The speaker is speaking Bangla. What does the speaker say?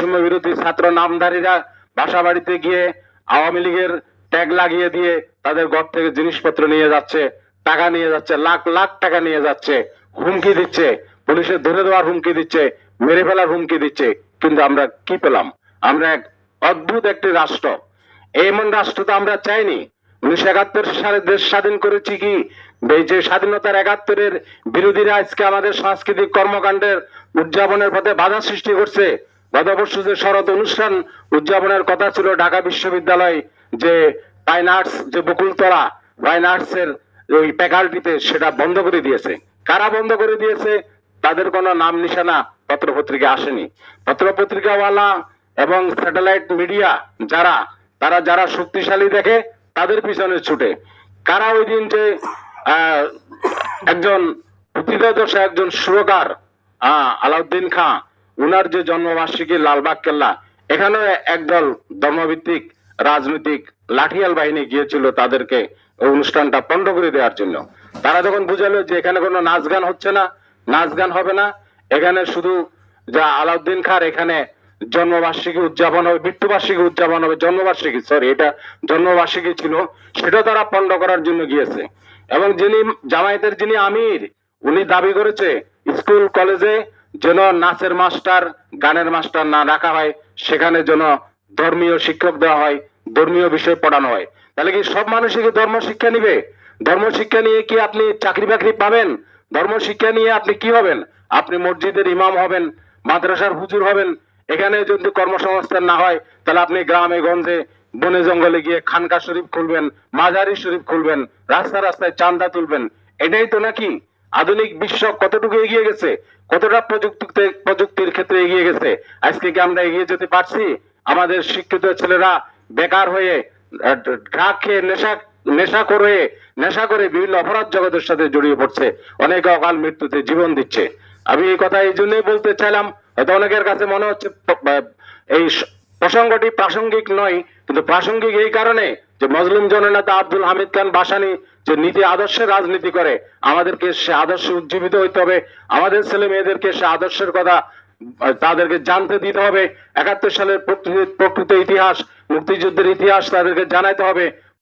বৈষম্য বিরোধী ছাত্র নামধারীরা বাসা বাড়িতে গিয়ে আওয়ামী লীগের ট্যাগ লাগিয়ে দিয়ে তাদের ঘর থেকে জিনিসপত্র নিয়ে যাচ্ছে, টাকা নিয়ে যাচ্ছে, লাখ লাখ টাকা নিয়ে যাচ্ছে, হুমকি দিচ্ছে। পুলিশের ধরে দেওয়ার হুমকি দিচ্ছে, মেরে ফেলার হুমকি দিচ্ছে। কিন্তু আমরা কি পেলাম? আমরা এক অদ্ভুত একটি রাষ্ট্র। এমন রাষ্ট্র তো আমরা চাইনি। উনিশশো একাত্তর সালে দেশ স্বাধীন করেছি কি? যে স্বাধীনতার একাত্তরের বিরোধীরা আজকে আমাদের সাংস্কৃতিক কর্মকাণ্ডের উদযাপনের পথে বাধা সৃষ্টি করছে গত বর্ষ যে শরৎ অনুষ্ঠান উদযাপনের কথা ছিল ঢাকা বিশ্ববিদ্যালয় যে ফাইন আর্টস যে বকুলতলা ফাইন আর্টস এর ওই ফ্যাকাল্টিতে সেটা বন্ধ করে দিয়েছে। কারা বন্ধ করে দিয়েছে? তাদের কোনো নাম নিশানা পত্রপত্রিকা আসেনি। পত্রপত্রিকাওয়ালা এবং স্যাটেলাইট মিডিয়া যারা তারা যারা শক্তিশালী দেখে তাদের পিছনে ছুটে। কারা ওই দিন যে একজন প্রতিরোধক একজন সুরকার আহ, আলাউদ্দিন খাঁ উনার যে জন্মবার্ষিকী লালবাগ কেল্লা, এখানে একদল ধর্মভিত্তিক রাজনৈতিক লাঠিয়াল বাহিনী গিয়েছিল তাদেরকে অনুষ্ঠানটা পণ্ড করে দেওয়ার জন্য। তারা যখন বুঝালো যে এখানে কোনো নাচ গান হচ্ছে না, নাচ গান হবে না, এখানে শুধু যা আলাউদ্দিন খার এখানে জন্মবার্ষিকী উদযাপন হবে, মৃত্যুবার্ষিকী উদযাপন হবে, জন্মবার্ষিকী সরি এটা জন্মবার্ষিকী ছিল, সেটা তারা পণ্ড করার জন্য গিয়েছে। এবং যিনি জামায়াতের যিনি আমির, উনি দাবি করেছে, স্কুল, কলেজে যেন নাচের মাস্টার, গানের মাস্টার না রাখা হয়, সেখানে যেন ধর্মীয় শিক্ষক দেওয়া হয়, ধর্মীয় বিষয় পড়ানো হয়। তাহলে কি সব মানুষই কি ধর্ম শিক্ষা নিবে? ধর্ম শিক্ষা নিয়ে কি আপনি চাকরি বাকরি পাবেন? ধর্ম শিক্ষা নিয়ে আপনি কি হবেন? আপনি মসজিদের ইমাম হবেন, মাদ্রাসার হুজুর হবেন, এখানে যদি কর্মসংস্থান না হয়, তাহলে আপনি গ্রামে, গঞ্জে, বনে জঙ্গলে গিয়ে খানকা শরীফ খুলবেন মাজারি শরীফ খুলবেন, রাস্তা রাস্তায় চান্দা তুলবেন, এটাই তো নাকি? আধুনিক বিশ্ব কতটুকু এগিয়ে গেছে? কতটা প্রযুক্তিতে প্রযুক্তির ক্ষেত্রে এগিয়ে গেছে? আজকে কি আমরা এগিয়ে যেতে পারছি? আমাদের শিক্ষিত ছেলেরা বেকার হয়ে ড্রাগ খেয়ে নেশা নেশা করে নেশা করে বিভিন্ন অপরাধ জগতের সাথে জড়িয়ে পড়ছে। অনেকে অকাল মৃত্যুতে জীবন দিচ্ছে। আমি এই কথা এই জন্যই বলতে চাইলাম, হয়তো অনেকের কাছে মনে হচ্ছে এই প্রসঙ্গটি প্রাসঙ্গিক নয় কিন্তু প্রাসঙ্গিক এই কারণে যে মজলুম জননেতা আব্দুল হামিদ খান বাসানি যে নীতি আদর্শের রাজনীতি করে, আমাদেরকে সে আদর্শে উজ্জীবিত হইতে হবে। আমাদের ছেলে মেয়েদেরকে সে আদর্শের কথা তাদেরকে জানতে দিতে হবে। একাত্তর সালের প্রকৃত ইতিহাস, মুক্তিযুদ্ধের ইতিহাস তাদেরকে জানাইতে হবে।